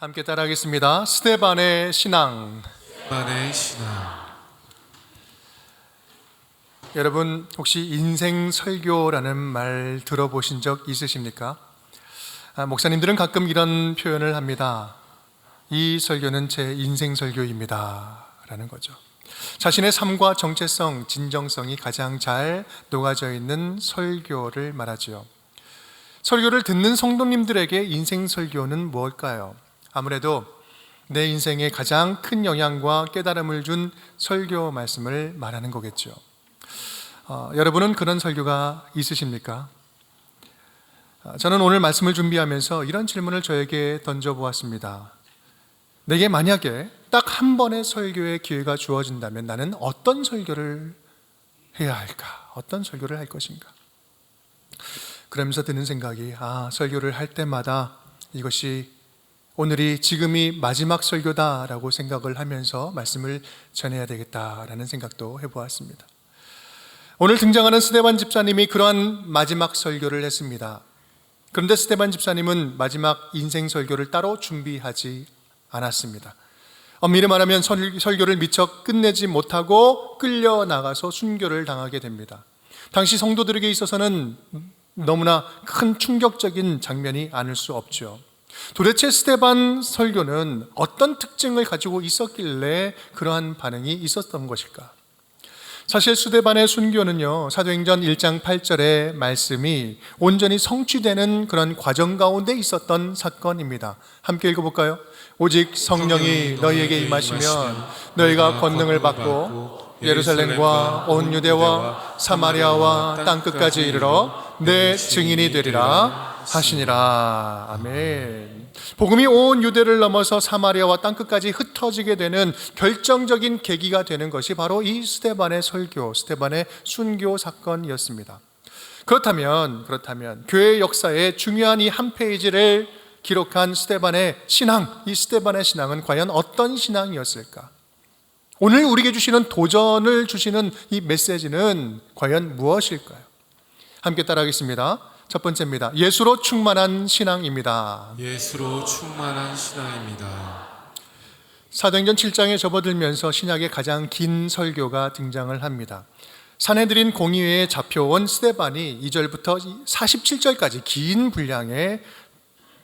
함께 따라하겠습니다. 스테반의 신앙. 만의 신앙 여러분 혹시 인생 설교라는 말 들어보신 적 있으십니까? 아, 목사님들은 가끔 이런 표현을 합니다. 이 설교는 제 인생 설교입니다. 라는 거죠. 자신의 삶과 정체성, 진정성이 가장 잘 녹아져 있는 설교를 말하지요. 설교를 듣는 성도님들에게 인생 설교는 무엇일까요? 아무래도 내 인생에 가장 큰 영향과 깨달음을 준 설교 말씀을 말하는 거겠죠. 어, 여러분은 그런 설교가 있으십니까? 어, 저는 오늘 말씀을 준비하면서 이런 질문을 저에게 던져보았습니다. 내게 만약에 딱 한 번의 설교의 기회가 주어진다면 나는 어떤 설교를 해야 할까? 어떤 설교를 할 것인가? 그러면서 드는 생각이, 아, 설교를 할 때마다 이것이 오늘이 지금이 마지막 설교다라고 생각을 하면서 말씀을 전해야 되겠다라는 생각도 해보았습니다. 오늘 등장하는 스테반 집사님이 그러한 마지막 설교를 했습니다. 그런데 스테반 집사님은 마지막 인생 설교를 따로 준비하지 않았습니다. 엄밀히 말하면 설- 설교를 미처 끝내지 못하고 끌려 나가서 순교를 당하게 됩니다. 당시 성도들에게 있어서는 너무나 큰 충격적인 장면이 아닐 수 없죠. 도대체 스테반 설교는 어떤 특징을 가지고 있었길래 그러한 반응이 있었던 것일까? 사실 수데반의 순교는요, 사도행전 1장 8절의 말씀이 온전히 성취되는 그런 과정 가운데 있었던 사건입니다. 함께 읽어볼까요? 오직 성령이 너희에게 임하시면 너희가 권능을 받고 예루살렘과 온 유대와 사마리아와 땅끝까지 이르러 내 증인이 되리라 하시니라. 아멘. 복음이 온 유대를 넘어서 사마리아와 땅끝까지 흩어지게 되는 결정적인 계기가 되는 것이 바로 이 스테반의 설교, 스테반의 순교 사건이었습니다. 그렇다면 그렇다면 교회 역사의 중요한 이 한 페이지를 기록한 스테반의 신앙, 이 스테반의 신앙은 과연 어떤 신앙이었을까? 오늘 우리에게 주시는 도전을 주시는 이 메시지는 과연 무엇일까요? 함께 따라하겠습니다. 첫 번째입니다. 예수로 충만한 신앙입니다. 예수로 충만한 신앙입니다. 사도행전 7장에 접어들면서 신약의 가장 긴 설교가 등장을 합니다. 사내들인 공의회에 잡혀온 스테반이 2절부터 47절까지 긴 분량의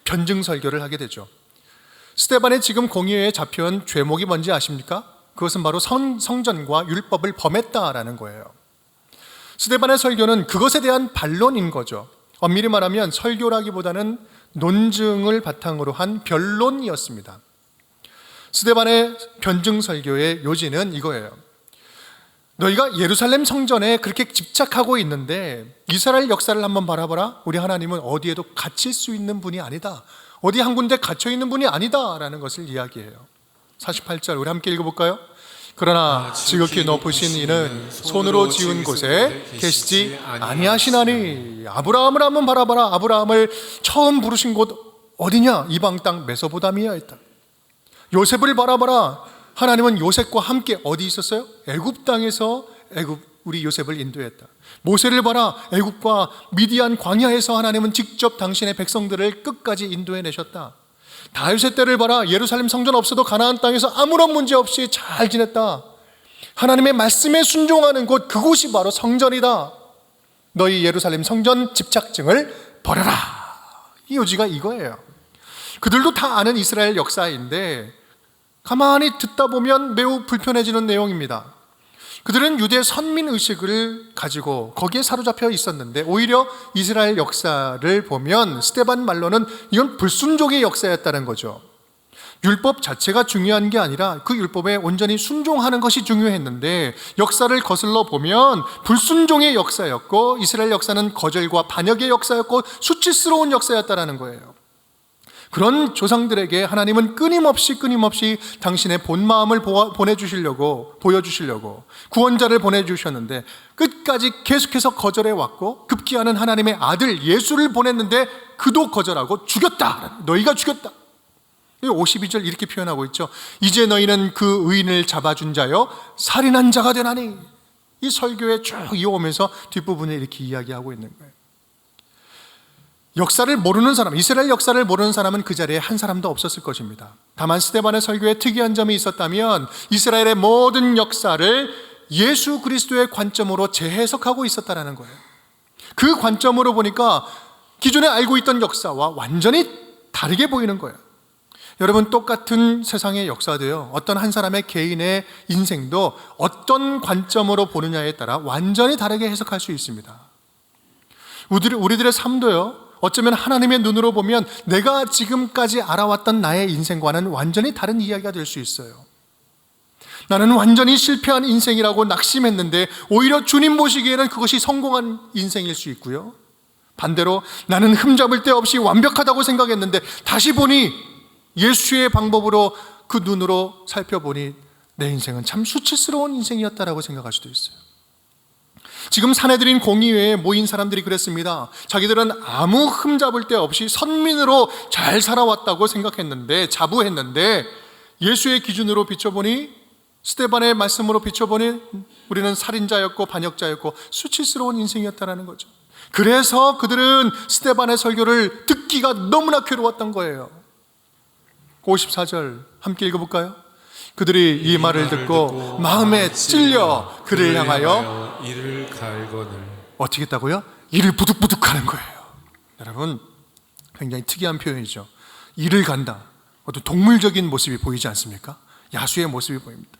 변증 설교를 하게 되죠. 스테반의 지금 공의회에 잡혀온 죄목이 뭔지 아십니까? 그것은 바로 성, 성전과 율법을 범했다라는 거예요. 스테반의 설교는 그것에 대한 반론인 거죠. 엄밀히 말하면 설교라기보다는 논증을 바탕으로 한 변론이었습니다. 스데반의 변증 설교의 요지는 이거예요. 너희가 예루살렘 성전에 그렇게 집착하고 있는데 이스라엘 역사를 한번 바라봐라. 우리 하나님은 어디에도 갇힐 수 있는 분이 아니다. 어디 한 군데 갇혀 있는 분이 아니다라는 것을 이야기해요. 48절 우리 함께 읽어 볼까요? 그러나 지극히 높으신 이는 손으로 지은 곳에 계시지 아니하시나니 아브라함을 한번 바라봐라. 아브라함을 처음 부르신 곳 어디냐? 이방 땅 메소보다미아였다. 요셉을 바라봐라. 하나님은 요셉과 함께 어디 있었어요? 애굽 땅에서 애굽 우리 요셉을 인도했다. 모세를 봐라. 애굽과 미디안 광야에서 하나님은 직접 당신의 백성들을 끝까지 인도해 내셨다. 다윗의 때를 봐라. 예루살렘 성전 없어도 가나안 땅에서 아무런 문제 없이 잘 지냈다. 하나님의 말씀에 순종하는 곳 그곳이 바로 성전이다. 너희 예루살렘 성전 집착증을 버려라. 이 요지가 이거예요. 그들도 다 아는 이스라엘 역사인데 가만히 듣다 보면 매우 불편해지는 내용입니다. 그들은 유대 선민 의식을 가지고 거기에 사로잡혀 있었는데 오히려 이스라엘 역사를 보면 스테반 말로는 이건 불순종의 역사였다는 거죠. 율법 자체가 중요한 게 아니라 그 율법에 온전히 순종하는 것이 중요했는데 역사를 거슬러 보면 불순종의 역사였고 이스라엘 역사는 거절과 반역의 역사였고 수치스러운 역사였다라는 거예요. 그런 조상들에게 하나님은 끊임없이 끊임없이 당신의 본 마음을 보내주시려고 보여주시려고 구원자를 보내주셨는데 끝까지 계속해서 거절해 왔고 급기야는 하나님의 아들 예수를 보냈는데 그도 거절하고 죽였다. 너희가 죽였다. 52절 이렇게 표현하고 있죠. 이제 너희는 그 의인을 잡아준 자여 살인한 자가 되나니 이 설교에 쭉 이어오면서 뒷부분에 이렇게 이야기하고 있는 거예요. 역사를 모르는 사람, 이스라엘 역사를 모르는 사람은 그 자리에 한 사람도 없었을 것입니다. 다만 스테반의 설교에 특이한 점이 있었다면 이스라엘의 모든 역사를 예수 그리스도의 관점으로 재해석하고 있었다라는 거예요. 그 관점으로 보니까 기존에 알고 있던 역사와 완전히 다르게 보이는 거예요. 여러분 똑같은 세상의 역사도요. 어떤 한 사람의 개인의 인생도 어떤 관점으로 보느냐에 따라 완전히 다르게 해석할 수 있습니다. 우리들, 우리들의 삶도요. 어쩌면 하나님의 눈으로 보면 내가 지금까지 알아왔던 나의 인생과는 완전히 다른 이야기가 될 수 있어요. 나는 완전히 실패한 인생이라고 낙심했는데 오히려 주님 보시기에는 그것이 성공한 인생일 수 있고요. 반대로 나는 흠잡을 데 없이 완벽하다고 생각했는데 다시 보니 예수의 방법으로 그 눈으로 살펴보니 내 인생은 참 수치스러운 인생이었다라고 생각할 수도 있어요. 지금 사내들인 공의회에 모인 사람들이 그랬습니다. 자기들은 아무 흠잡을 데 없이 선민으로 잘 살아왔다고 생각했는데 자부했는데 예수의 기준으로 비춰보니 스테반의 말씀으로 비춰보니 우리는 살인자였고 반역자였고 수치스러운 인생이었다라는 거죠. 그래서 그들은 스테반의 설교를 듣기가 너무나 괴로웠던 거예요. 54절 함께 읽어볼까요? 그들이 이 말을 듣고 마음에 찔려 그를 향하여 이를 갈거늘 어떻게 했다고요? 이를 부득부득 하는 거예요. 여러분, 굉장히 특이한 표현이죠. 이를 간다. 어떤 동물적인 모습이 보이지 않습니까? 야수의 모습이 보입니다.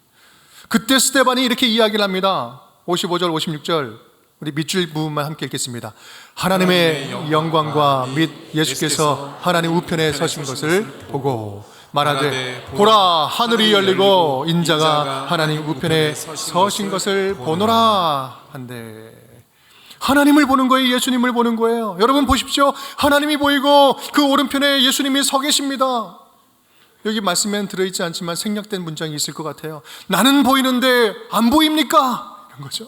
그때 스테반이 이렇게 이야기를 합니다. 55절, 56절. 우리 밑줄 부분만 함께 읽겠습니다. 하나님의 영광과 및 예수께서 하나님 우편에 서신 것을 보고 말하되 보라 하늘이 열리고 인자가 하나님 우편에 서신 것을 보노라 한데 하나님을 보는 거예요. 예수님을 보는 거예요. 여러분 보십시오. 하나님이 보이고 그 오른편에 예수님이 서 계십니다. 여기 말씀에는 들어있지 않지만 생략된 문장이 있을 것 같아요. 나는 보이는데 안 보입니까? 이런 거죠.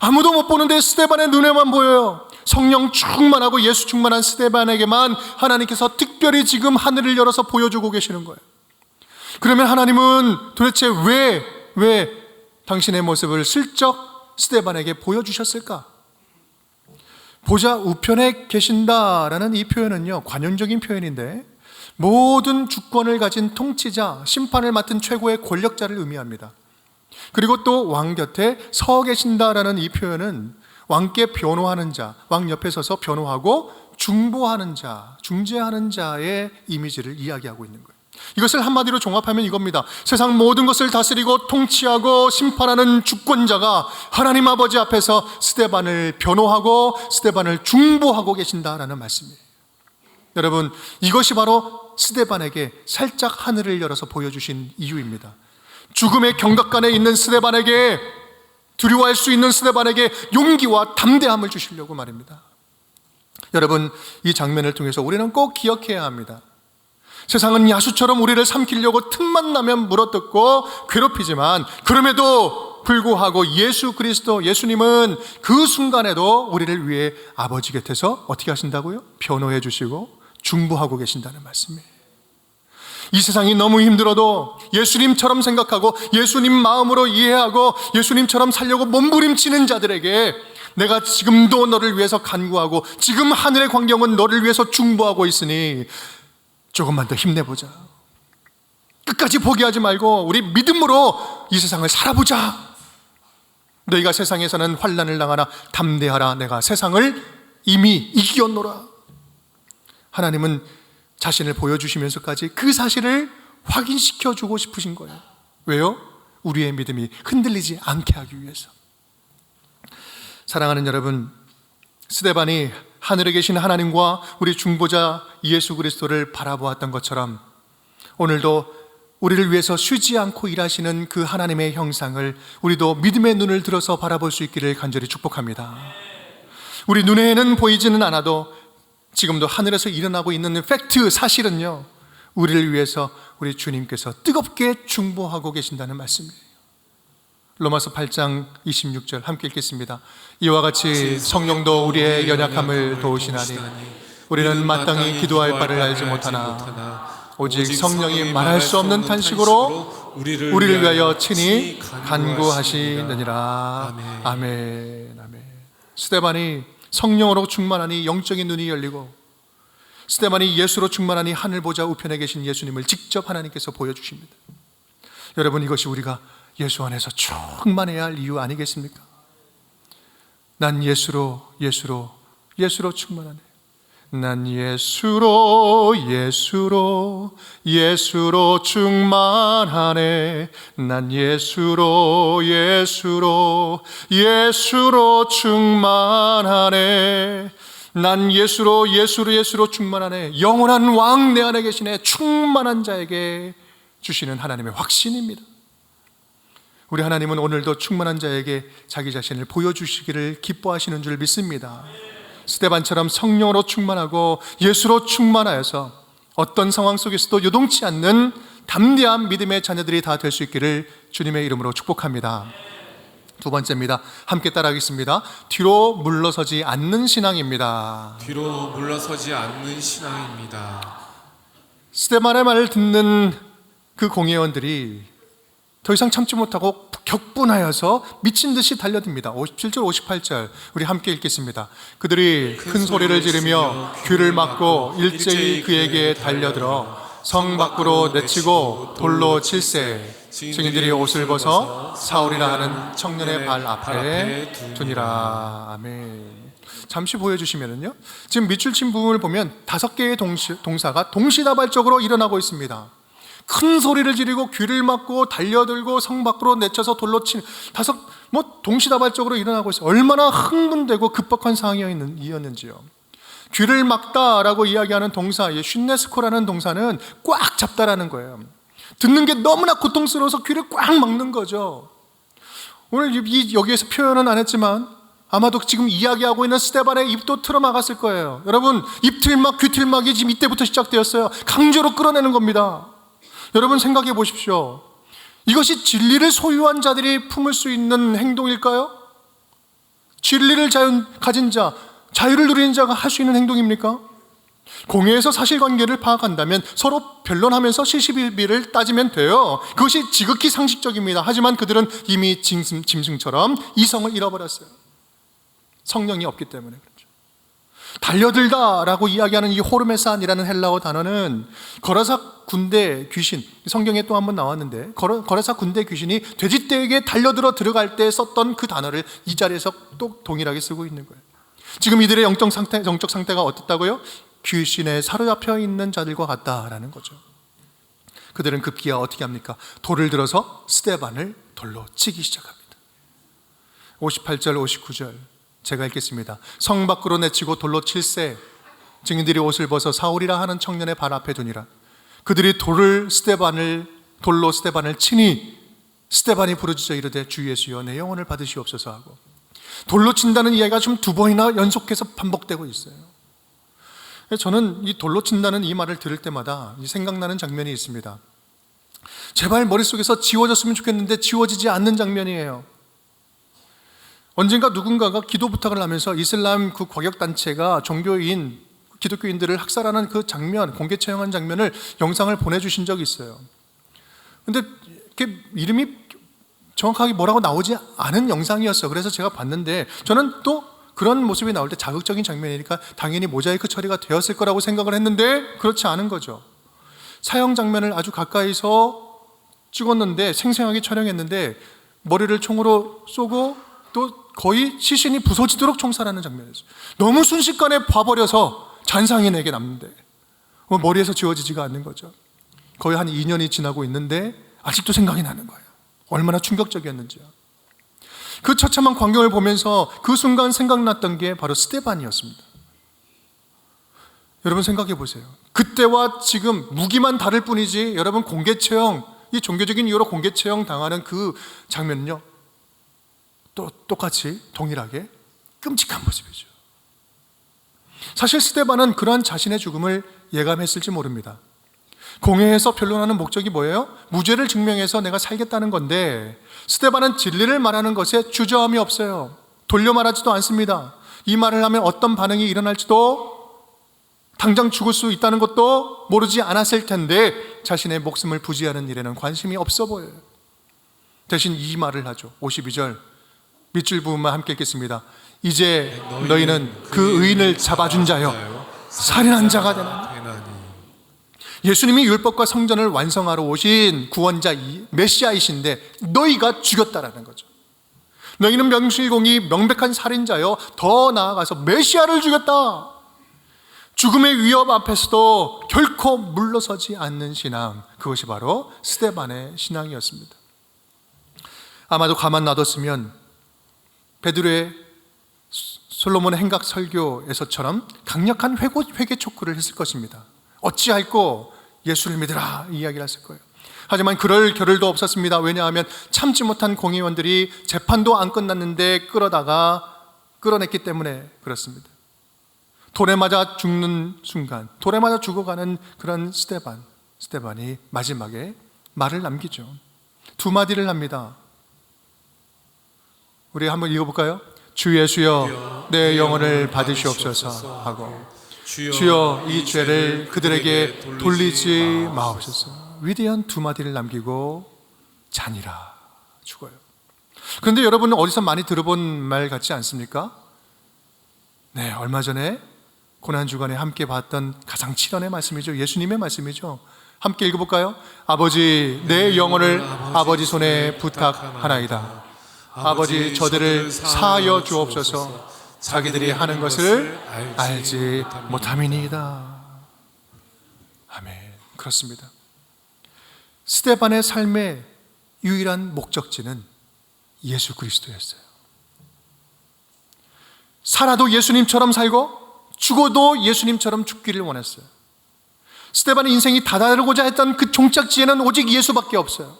아무도 못 보는데 스테반의 눈에만 보여요. 성령 충만하고 예수 충만한 스테반에게만 하나님께서 특별히 지금 하늘을 열어서 보여주고 계시는 거예요. 그러면 하나님은 도대체 왜, 왜 당신의 모습을 슬쩍 스테반에게 보여주셨을까? 보자 우편에 계신다라는 이 표현은요, 관용적인 표현인데, 모든 주권을 가진 통치자, 심판을 맡은 최고의 권력자를 의미합니다. 그리고 또 왕 곁에 서 계신다라는 이 표현은 왕께 변호하는 자, 왕 옆에 서서 변호하고 중보하는 자, 중재하는 자의 이미지를 이야기하고 있는 거예요. 이것을 한마디로 종합하면 이겁니다. 세상 모든 것을 다스리고 통치하고 심판하는 주권자가 하나님 아버지 앞에서 스테반을 변호하고 스테반을 중보하고 계신다라는 말씀이에요. 여러분, 이것이 바로 스테반에게 살짝 하늘을 열어서 보여주신 이유입니다. 죽음의 경각간에 있는 스테반에게 두려워할 수 있는 스테반에게 용기와 담대함을 주시려고 말입니다. 여러분, 이 장면을 통해서 우리는 꼭 기억해야 합니다. 세상은 야수처럼 우리를 삼키려고 틈만 나면 물어뜯고 괴롭히지만 그럼에도 불구하고 예수 그리스도 예수님은 그 순간에도 우리를 위해 아버지 곁에서 어떻게 하신다고요? 변호해 주시고 중보하고 계신다는 말씀이에요. 이 세상이 너무 힘들어도 예수님처럼 생각하고 예수님 마음으로 이해하고 예수님처럼 살려고 몸부림치는 자들에게 내가 지금도 너를 위해서 간구하고 지금 하늘의 광경은 너를 위해서 중보하고 있으니 조금만 더 힘내보자. 끝까지 포기하지 말고 우리 믿음으로 이 세상을 살아보자. 너희가 세상에서는 환란을 당하나 담대하라. 내가 세상을 이미 이기었노라. 하나님은 자신을 보여주시면서까지 그 사실을 확인시켜 주고 싶으신 거예요. 왜요? 우리의 믿음이 흔들리지 않게 하기 위해서. 사랑하는 여러분, 스데반이 하늘에 계신 하나님과 우리 중보자 예수 그리스도를 바라보았던 것처럼 오늘도 우리를 위해서 쉬지 않고 일하시는 그 하나님의 형상을 우리도 믿음의 눈을 들어서 바라볼 수 있기를 간절히 축복합니다. 우리 눈에는 보이지는 않아도 지금도 하늘에서 일어나고 있는 팩트 사실은요. 우리를 위해서 우리 주님께서 뜨겁게 중보하고 계신다는 말씀이에요. 로마서 8장 26절 함께 읽겠습니다. 이와 같이 성령도 우리의 연약함을 도우시나니 우리는 마땅히 기도할 바를 알지 못하나 오직 성령이 말할 수 없는 탄식으로 우리를 위하여 친히 간구하시느니라. 아멘. 아멘. 스테반이 성령으로 충만하니 영적인 눈이 열리고 스테반이 예수로 충만하니 하늘 보좌 우편에 계신 예수님을 직접 하나님께서 보여주십니다. 여러분 이것이 우리가 예수 안에서 충만해야 할 이유 아니겠습니까? 난 예수로 예수로 예수로 충만하네. 난 예수로 예수로 예수로 충만하네. 난 예수로 예수로 예수로 충만하네. 난 예수로 예수로 예수로 충만하네. 영원한 왕 내 안에 계시네. 충만한 자에게 주시는 하나님의 확신입니다. 우리 하나님은 오늘도 충만한 자에게 자기 자신을 보여주시기를 기뻐하시는 줄 믿습니다. 스테반처럼 성령으로 충만하고 예수로 충만하여서 어떤 상황 속에서도 요동치 않는 담대한 믿음의 자녀들이 다 될 수 있기를 주님의 이름으로 축복합니다. 두 번째입니다. 함께 따라하겠습니다. 뒤로 물러서지 않는 신앙입니다. 뒤로 물러서지 않는 신앙입니다. 스테반의 말을 듣는 그 공회원들이 더 이상 참지 못하고 격분하여서 미친 듯이 달려듭니다. 57절, 58절 우리 함께 읽겠습니다. 그들이 큰 소리를 지르며 귀를 막고 일제히 그에게 달려들어 성 밖으로 내치고 돌로 칠세 증인들이 옷을 벗어 사울이라 하는 청년의 발 앞에 두니라. 아멘. 잠시 보여주시면은요. 지금 밑줄 친 부분을 보면 다섯 개의 동시, 동사가 동시다발적으로 일어나고 있습니다. 큰 소리를 지르고 귀를 막고 달려들고 성 밖으로 내쳐서 돌로 친 다섯 뭐 동시다발적으로 일어나고 있어요. 얼마나 흥분되고 급박한 상황이었는지요. 귀를 막다라고 이야기하는 동사, 쉰네스코라는 동사는 꽉 잡다라는 거예요. 듣는 게 너무나 고통스러워서 귀를 꽉 막는 거죠. 오늘 이 여기에서 표현은 안 했지만 아마도 지금 이야기하고 있는 스테반의 입도 틀어막았을 거예요. 여러분 입틀막 귀틀막이 지금 이때부터 시작되었어요. 강제로 끌어내는 겁니다. 여러분 생각해 보십시오. 이것이 진리를 소유한 자들이 품을 수 있는 행동일까요? 진리를 자연, 가진 자, 자유를 누리는 자가 할 수 있는 행동입니까? 공회에서 사실관계를 파악한다면 서로 변론하면서 시시비비를 따지면 돼요. 그것이 지극히 상식적입니다. 하지만 그들은 이미 짐승, 짐승처럼 이성을 잃어버렸어요. 성령이 없기 때문에 그렇죠. 달려들다라고 이야기하는 이 호르메산이라는 헬라어 단어는 거라사 군대 귀신 성경에 또 한 번 나왔는데 거라사 군대 귀신이 돼지떼에게 달려들어 들어갈 때 썼던 그 단어를 이 자리에서 또 동일하게 쓰고 있는 거예요. 지금 이들의 영적 상태, 영적 상태가 어떻다고요? 귀신에 사로잡혀 있는 자들과 같다라는 거죠. 그들은 급기야 어떻게 합니까? 돌을 들어서 스테반을 돌로 치기 시작합니다. 58절, 59절 제가 읽겠습니다. 성 밖으로 내치고 돌로 칠세 증인들이 옷을 벗어 사울이라 하는 청년의 발 앞에 두니라. 그들이 돌을 스테반을 돌로 스테반을 치니 스테반이 부르짖어 이르되 주 예수여 내 영혼을 받으시옵소서 하고 돌로 친다는 이야기가 좀두 번이나 연속해서 반복되고 있어요. 저는 이 돌로 친다는 이 말을 들을 때마다 생각나는 장면이 있습니다. 제발 머릿속에서 지워졌으면 좋겠는데 지워지지 않는 장면이에요. 언젠가 누군가가 기도 부탁을 하면서 이슬람 그 과격단체가 종교인, 기독교인들을 학살하는 그 장면, 공개 처형한 장면을 영상을 보내주신 적이 있어요. 근데 이렇게 이름이 정확하게 뭐라고 나오지 않은 영상이었어요. 그래서 제가 봤는데 저는 또 그런 모습이 나올 때 자극적인 장면이니까 당연히 모자이크 처리가 되었을 거라고 생각을 했는데 그렇지 않은 거죠. 사형 장면을 아주 가까이서 찍었는데 생생하게 촬영했는데 머리를 총으로 쏘고 또 거의 시신이 부서지도록 총살하는 장면이었어요. 너무 순식간에 봐버려서 잔상이 내게 남는데 뭐 머리에서 지워지지가 않는 거죠. 거의 한 2년이 지나고 있는데 아직도 생각이 나는 거예요. 얼마나 충격적이었는지요. 그 처참한 광경을 보면서 그 순간 생각났던 게 바로 스테반이었습니다. 여러분 생각해 보세요. 그때와 지금 무기만 다를 뿐이지 여러분 공개 처형, 이 종교적인 이유로 공개 처형 당하는 그 장면은요. 또 똑같이 동일하게 끔찍한 모습이죠. 사실 스테반은 그러한 자신의 죽음을 예감했을지 모릅니다. 공회에서 변론하는 목적이 뭐예요? 무죄를 증명해서 내가 살겠다는 건데 스테반은 진리를 말하는 것에 주저함이 없어요. 돌려 말하지도 않습니다. 이 말을 하면 어떤 반응이 일어날지도 당장 죽을 수 있다는 것도 모르지 않았을 텐데 자신의 목숨을 부지하는 일에는 관심이 없어 보여요. 대신 이 말을 하죠. 52절 밑줄 부분만 함께 읽겠습니다. 이제 너희는 그 의인을 잡아준 자여 살인한 자가 되나니 예수님이 율법과 성전을 완성하러 오신 구원자 이- 메시아이신데 너희가 죽였다라는 거죠. 너희는 명실공히 명백한 살인자요. 더 나아가서 메시아를 죽였다. 죽음의 위협 앞에서도 결코 물러서지 않는 신앙. 그것이 바로 스테반의 신앙이었습니다. 아마도 가만 놔뒀으면 베드로의 솔로몬의 행각 설교에서처럼 강력한 회고, 회개 촉구를 했을 것입니다. 어찌할꼬 예수를 믿으라 이 이야기를 했을 거예요. 하지만 그럴 겨를도 없었습니다. 왜냐하면 참지 못한 공의원들이 재판도 안 끝났는데 끌어다가 끌어냈기 때문에 그렇습니다. 돌에 맞아 죽는 순간, 돌에 맞아 죽어가는 그런 스테반, 스테반이 마지막에 말을 남기죠. 두 마디를 합니다. 우리 한번 읽어볼까요? 주 예수여, 내 영혼을 받으시옵소서 하고 주여 이 죄를 그들에게 돌리지 마옵소서. 위대한 두 마디를 남기고 잔이라 죽어요. 그런데 여러분은 어디서 많이 들어본 말 같지 않습니까? 네, 얼마 전에 고난 주간에 함께 봤던 가장 칠연의 말씀이죠. 예수님의 말씀이죠. 함께 읽어볼까요? 아버지, 내 영혼을 아버지 손에 부탁하나이다. 아버지, 저들을 사하여 주옵소서. 자기들이 하는 것을 알지 못함이니이다. 아멘. 그렇습니다. 스테반의 삶의 유일한 목적지는 예수 그리스도였어요. 살아도 예수님처럼 살고 죽어도 예수님처럼 죽기를 원했어요. 스테반의 인생이 다다르고자 했던 그 종착지에는 오직 예수밖에 없어요.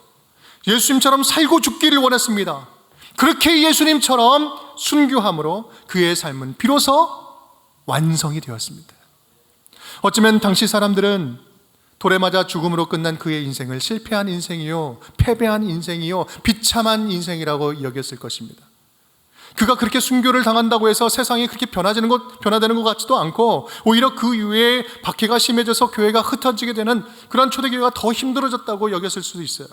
예수님처럼 살고 죽기를 원했습니다. 그렇게 예수님처럼 순교함으로 그의 삶은 비로소 완성이 되었습니다. 어쩌면 당시 사람들은 돌에 맞아 죽음으로 끝난 그의 인생을 실패한 인생이요, 패배한 인생이요, 비참한 인생이라고 여겼을 것입니다. 그가 그렇게 순교를 당한다고 해서 세상이 그렇게 변화되는 것, 변화되는 것 같지도 않고 오히려 그 이후에 박해가 심해져서 교회가 흩어지게 되는 그런 초대교회가 더 힘들어졌다고 여겼을 수도 있어요.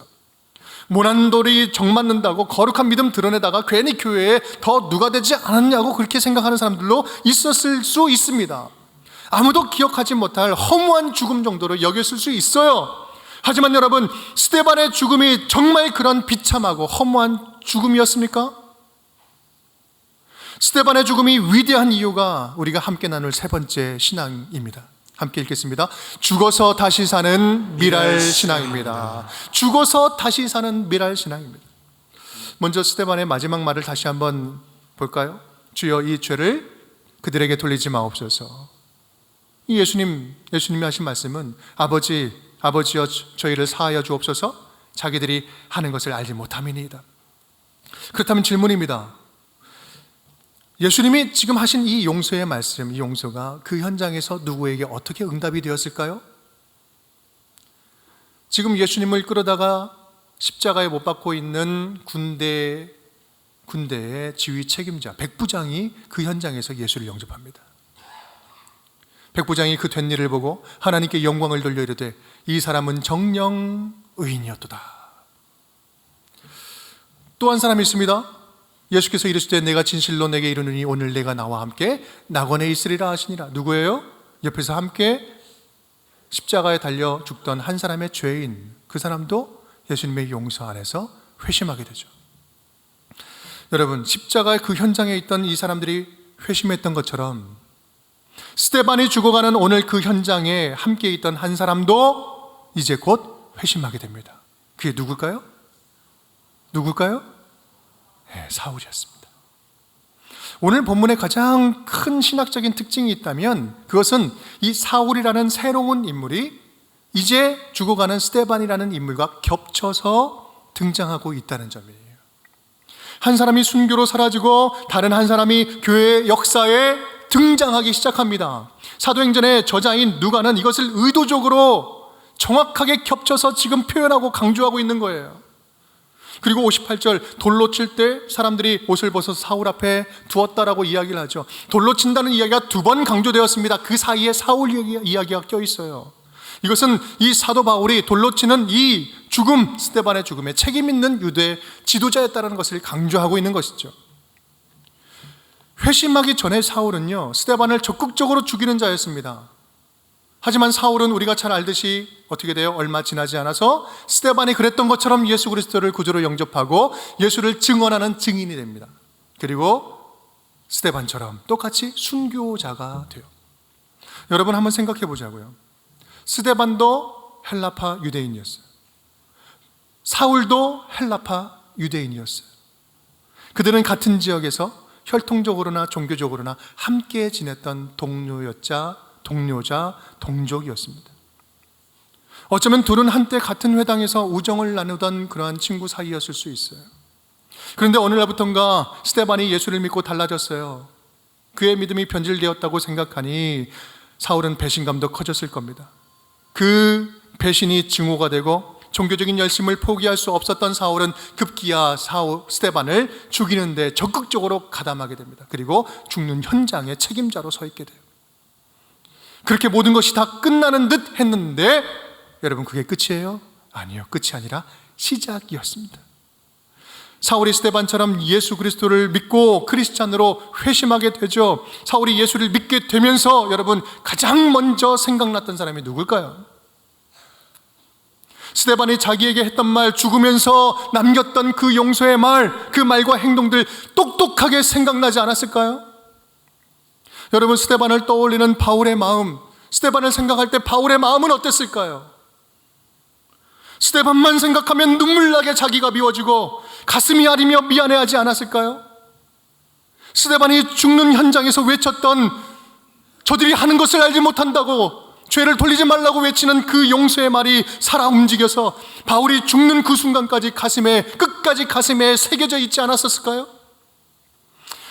모난 돌이 정맞는다고 거룩한 믿음 드러내다가 괜히 교회에 더 누가 되지 않았냐고 그렇게 생각하는 사람들로 있었을 수 있습니다. 아무도 기억하지 못할 허무한 죽음 정도로 여겼을 수 있어요. 하지만 여러분, 스테반의 죽음이 정말 그런 비참하고 허무한 죽음이었습니까? 스테반의 죽음이 위대한 이유가 우리가 함께 나눌 세 번째 신앙입니다. 함께 읽겠습니다. 죽어서 다시 사는 미랄 신앙입니다. 죽어서 다시 사는 미랄 신앙입니다. 먼저 스테반의 마지막 말을 다시 한번 볼까요? 주여 이 죄를 그들에게 돌리지 마옵소서. 이 예수님 예수님이 하신 말씀은 아버지 아버지여 저희를 사하여 주옵소서. 자기들이 하는 것을 알지 못함이니이다. 그렇다면 질문입니다. 예수님이 지금 하신 이 용서의 말씀, 이 용서가 그 현장에서 누구에게 어떻게 응답이 되었을까요? 지금 예수님을 끌어다가 십자가에 못 박고 있는 군대 군대의 지휘 책임자 백부장이 그 현장에서 예수를 영접합니다. 백부장이 그 된 일을 보고 하나님께 영광을 돌려 이르되 이 사람은 정령 의인이었도다. 또 한 사람이 있습니다. 예수께서 이르시되 내가 진실로 내게 이르느니 오늘 내가 나와 함께 낙원에 있으리라 하시니라. 누구예요? 옆에서 함께 십자가에 달려 죽던 한 사람의 죄인 그 사람도 예수님의 용서 안에서 회심하게 되죠. 여러분 십자가의 그 현장에 있던 이 사람들이 회심했던 것처럼 스테반이 죽어가는 오늘 그 현장에 함께 있던 한 사람도 이제 곧 회심하게 됩니다. 그게 누굴까요? 누굴까요? 네, 사울이었습니다. 오늘 본문의 가장 큰 신학적인 특징이 있다면 그것은 이 사울이라는 새로운 인물이 이제 죽어가는 스테반이라는 인물과 겹쳐서 등장하고 있다는 점이에요. 한 사람이 순교로 사라지고 다른 한 사람이 교회 역사에 등장하기 시작합니다. 사도행전의 저자인 누가는 이것을 의도적으로 정확하게 겹쳐서 지금 표현하고 강조하고 있는 거예요. 그리고 58절 돌로 칠 때 사람들이 옷을 벗어서 사울 앞에 두었다라고 이야기를 하죠. 돌로 친다는 이야기가 두 번 강조되었습니다. 그 사이에 사울 이야기가 껴 있어요. 이것은 이 사도 바울이 돌로 치는 이 죽음, 스테반의 죽음에 책임 있는 유대 지도자였다는 것을 강조하고 있는 것이죠. 회심하기 전에 사울은요, 스테반을 적극적으로 죽이는 자였습니다. 하지만 사울은 우리가 잘 알듯이 어떻게 돼요? 얼마 지나지 않아서 스테반이 그랬던 것처럼 예수 그리스도를 구주로 영접하고 예수를 증언하는 증인이 됩니다. 그리고 스테반처럼 똑같이 순교자가 돼요. 여러분 한번 생각해 보자고요. 스테반도 헬라파 유대인이었어요. 사울도 헬라파 유대인이었어요. 그들은 같은 지역에서 혈통적으로나 종교적으로나 함께 지냈던 동료였자, 동료자, 동족이었습니다. 어쩌면 둘은 한때 같은 회당에서 우정을 나누던 그러한 친구 사이였을 수 있어요. 그런데 어느 날부턴가 스테반이 예수를 믿고 달라졌어요. 그의 믿음이 변질되었다고 생각하니 사울은 배신감도 커졌을 겁니다. 그 배신이 증오가 되고 종교적인 열심을 포기할 수 없었던 사울은 급기야 사울 스테반을 죽이는데 적극적으로 가담하게 됩니다. 그리고 죽는 현장의 책임자로 서 있게 돼요. 그렇게 모든 것이 다 끝나는 듯 했는데 여러분 그게 끝이에요? 아니요. 끝이 아니라 시작이었습니다. 사울이 스테반처럼 예수 그리스도를 믿고 크리스찬으로 회심하게 되죠. 사울이 예수를 믿게 되면서 여러분 가장 먼저 생각났던 사람이 누굴까요? 스테반이 자기에게 했던 말, 죽으면서 남겼던 그 용서의 말, 그 말과 행동들 똑똑하게 생각나지 않았을까요? 여러분, 스테반을 떠올리는 바울의 마음, 스테반을 생각할 때 바울의 마음은 어땠을까요? 스테반만 생각하면 눈물 나게 자기가 미워지고 가슴이 아리며 미안해하지 않았을까요? 스테반이 죽는 현장에서 외쳤던 저들이 하는 것을 알지 못한다고 죄를 돌리지 말라고 외치는 그 용서의 말이 살아 움직여서 바울이 죽는 그 순간까지 가슴에 끝까지 가슴에 새겨져 있지 않았었을까요?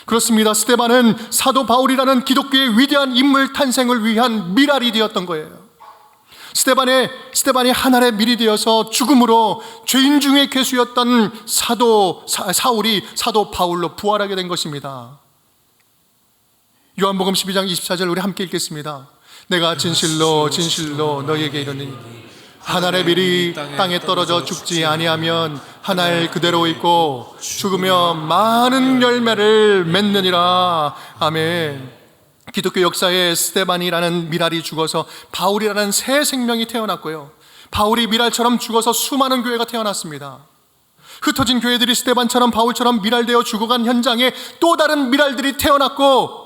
그렇습니다. 스테반은 사도 바울이라는 기독교의 위대한 인물 탄생을 위한 미랄이 되었던 거예요. 스테반의 스테반이 하나의 밀이 되어서 죽음으로 죄인 중에 괴수였던 사도 사, 사울이 사도 바울로 부활하게 된 것입니다. 요한복음 12장 24절 우리 함께 읽겠습니다. 내가 진실로 진실로 너희에게 이르니 하늘의 밀이 땅에 떨어져 죽지 아니하면 하늘 그대로 있고 죽으면 많은 열매를 맺느니라 아멘. 기독교 역사에 스테반이라는 미랄이 죽어서 바울이라는 새 생명이 태어났고요. 바울이 미랄처럼 죽어서 수많은 교회가 태어났습니다. 흩어진 교회들이 스테반처럼 바울처럼 미랄되어 죽어간 현장에 또 다른 미랄들이 태어났고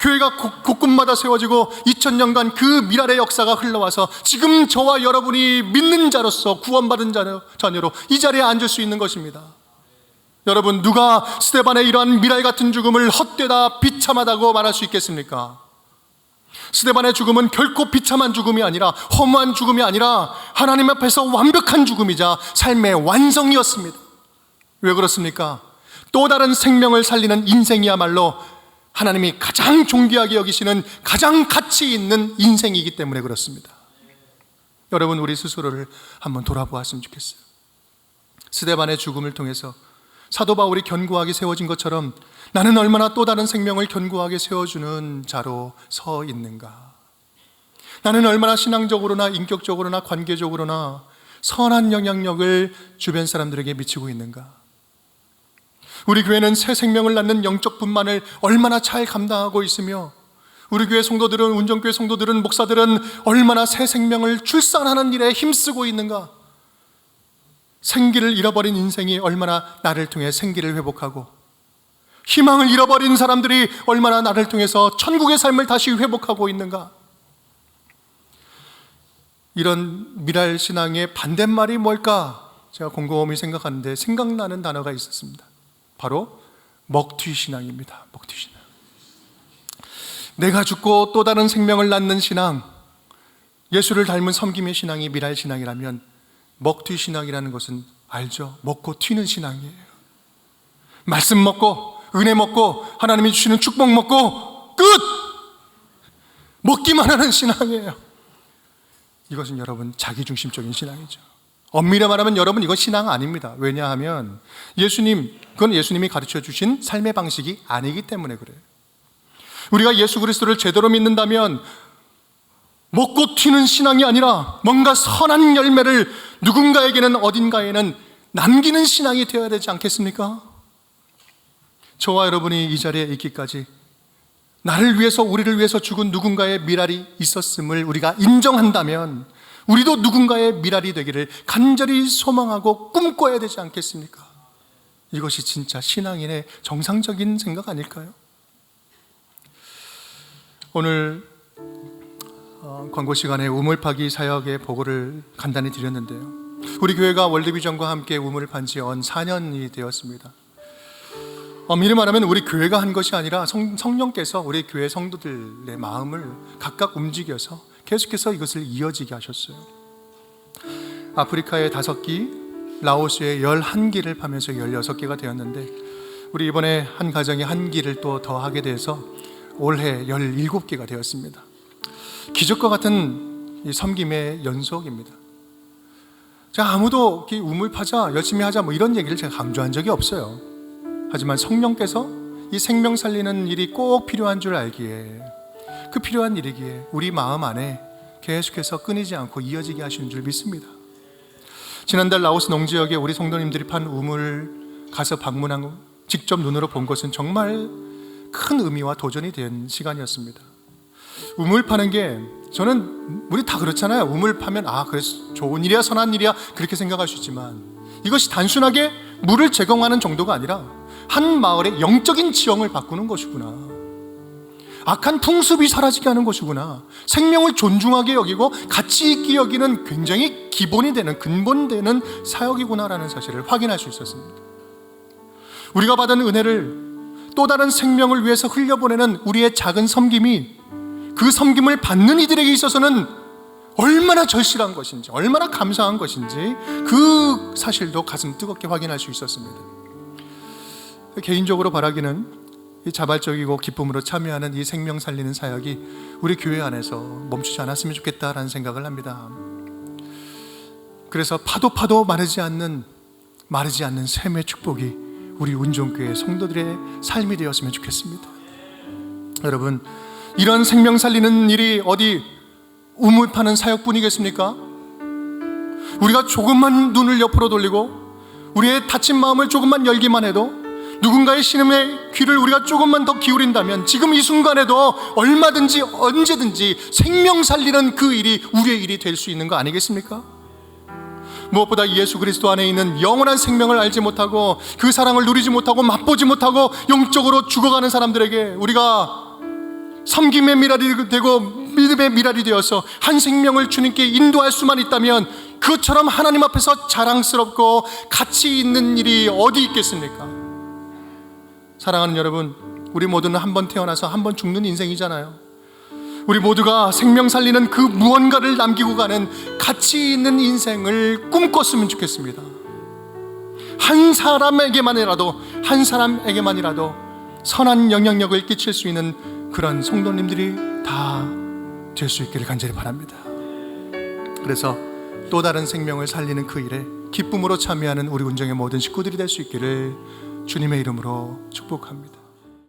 교회가 곳- 곳곳마다 세워지고 2000년간 그 미랄의 역사가 흘러와서 지금 저와 여러분이 믿는 자로서 구원받은 자녀- 자녀로 이 자리에 앉을 수 있는 것입니다. 여러분 누가 스테반의 이러한 미랄 같은 죽음을 헛되다 비참하다고 말할 수 있겠습니까? 스테반의 죽음은 결코 비참한 죽음이 아니라 허무한 죽음이 아니라 하나님 앞에서 완벽한 죽음이자 삶의 완성이었습니다. 왜 그렇습니까? 또 다른 생명을 살리는 인생이야말로 하나님이 가장 존귀하게 여기시는 가장 가치 있는 인생이기 때문에 그렇습니다. 여러분 우리 스스로를 한번 돌아보았으면 좋겠어요. 스데반의 죽음을 통해서 사도 바울이 견고하게 세워진 것처럼 나는 얼마나 또 다른 생명을 견고하게 세워주는 자로 서 있는가? 나는 얼마나 신앙적으로나 인격적으로나 관계적으로나 선한 영향력을 주변 사람들에게 미치고 있는가? 우리 교회는 새 생명을 낳는 영적 분만을 얼마나 잘 감당하고 있으며 우리 교회 성도들은 운정교회 성도들은 목사들은 얼마나 새 생명을 출산하는 일에 힘쓰고 있는가? 생기를 잃어버린 인생이 얼마나 나를 통해 생기를 회복하고 희망을 잃어버린 사람들이 얼마나 나를 통해서 천국의 삶을 다시 회복하고 있는가? 이런 미랄 신앙의 반대말이 뭘까? 제가 곰곰이 생각하는데 생각나는 단어가 있었습니다. 바로 먹튀 신앙입니다. 먹튀 신앙. 내가 죽고 또 다른 생명을 낳는 신앙, 예수를 닮은 섬김의 신앙이 미랄 신앙이라면 먹튀 신앙이라는 것은 알죠. 먹고 튀는 신앙이에요. 말씀 먹고 은혜 먹고 하나님이 주시는 축복 먹고 끝. 먹기만 하는 신앙이에요. 이것은 여러분 자기중심적인 신앙이죠. 엄밀히 말하면 여러분 이건 신앙 아닙니다. 왜냐하면 예수님 그건 예수님이 가르쳐 주신 삶의 방식이 아니기 때문에 그래요. 우리가 예수 그리스도를 제대로 믿는다면 먹고 튀는 신앙이 아니라 뭔가 선한 열매를 누군가에게는 어딘가에는 남기는 신앙이 되어야 되지 않겠습니까? 저와 여러분이 이 자리에 있기까지 나를 위해서 우리를 위해서 죽은 누군가의 미랄이 있었음을 우리가 인정한다면 우리도 누군가의 미랄이 되기를 간절히 소망하고 꿈꿔야 되지 않겠습니까? 이것이 진짜 신앙인의 정상적인 생각 아닐까요? 오늘 어, 광고 시간에 우물파기 사역의 보고를 간단히 드렸는데요. 우리 교회가 월드비전과 함께 우물을 판지 언 4년이 되었습니다. 엄밀히 말하면 우리 교회가 한 것이 아니라 성, 성령께서 우리 교회 성도들의 마음을 각각 움직여서 계속해서 이것을 이어지게 하셨어요. 아프리카의 다섯 기, 라오스의 열한 기를 파면서 열여섯 개가 되었는데 우리 이번에 한 가정이 한 기를 또 더하게 돼서 올해 열일곱 개가 되었습니다. 기적과 같은 이 섬김의 연속입니다. 자 아무도 이 우물 파자 열심히 하자 뭐 이런 얘기를 제가 강조한 적이 없어요. 하지만 성령께서 이 생명 살리는 일이 꼭 필요한 줄 알기에 그 필요한 일이기에 우리 마음 안에 계속해서 끊이지 않고 이어지게 하시는 줄 믿습니다. 지난달 라오스 농지역에 우리 성도님들이 판 우물 가서 방문한 직접 눈으로 본 것은 정말 큰 의미와 도전이 된 시간이었습니다. 우물 파는 게 저는 우리 다 그렇잖아요. 우물 파면 아 그래 좋은 일이야 선한 일이야 그렇게 생각할 수 있지만 이것이 단순하게 물을 제공하는 정도가 아니라 한 마을의 영적인 지형을 바꾸는 것이구나. 악한 풍습이 사라지게 하는 것이구나. 생명을 존중하게 여기고 가치 있게 여기는 굉장히 기본이 되는 근본되는 사역이구나라는 사실을 확인할 수 있었습니다. 우리가 받은 은혜를 또 다른 생명을 위해서 흘려보내는 우리의 작은 섬김이 그 섬김을 받는 이들에게 있어서는 얼마나 절실한 것인지, 얼마나 감사한 것인지 그 사실도 가슴 뜨겁게 확인할 수 있었습니다. 개인적으로 바라기는 이 자발적이고 기쁨으로 참여하는 이 생명 살리는 사역이 우리 교회 안에서 멈추지 않았으면 좋겠다라는 생각을 합니다. 그래서 파도 파도 마르지 않는 마르지 않는 샘의 축복이 우리 운종교회 성도들의 삶이 되었으면 좋겠습니다. 여러분 이런 생명 살리는 일이 어디 우물 파는 사역뿐이겠습니까? 우리가 조금만 눈을 옆으로 돌리고 우리의 다친 마음을 조금만 열기만 해도 누군가의 신음의 귀를 우리가 조금만 더 기울인다면 지금 이 순간에도 얼마든지 언제든지 생명 살리는 그 일이 우리의 일이 될 수 있는 거 아니겠습니까? 무엇보다 예수 그리스도 안에 있는 영원한 생명을 알지 못하고 그 사랑을 누리지 못하고 맛보지 못하고 영적으로 죽어가는 사람들에게 우리가 섬김의 미랄이 되고 믿음의 미랄이 되어서 한 생명을 주님께 인도할 수만 있다면 그처럼 하나님 앞에서 자랑스럽고 가치 있는 일이 어디 있겠습니까? 사랑하는 여러분, 우리 모두는 한 번 태어나서 한 번 죽는 인생이잖아요. 우리 모두가 생명 살리는 그 무언가를 남기고 가는 가치 있는 인생을 꿈꿨으면 좋겠습니다. 한 사람에게만이라도 한 사람에게만이라도 선한 영향력을 끼칠 수 있는 그런 성도님들이 다 될 수 있기를 간절히 바랍니다. 그래서 또 다른 생명을 살리는 그 일에 기쁨으로 참여하는 우리 운정의 모든 식구들이 될 수 있기를 주님의 이름으로 축복합니다.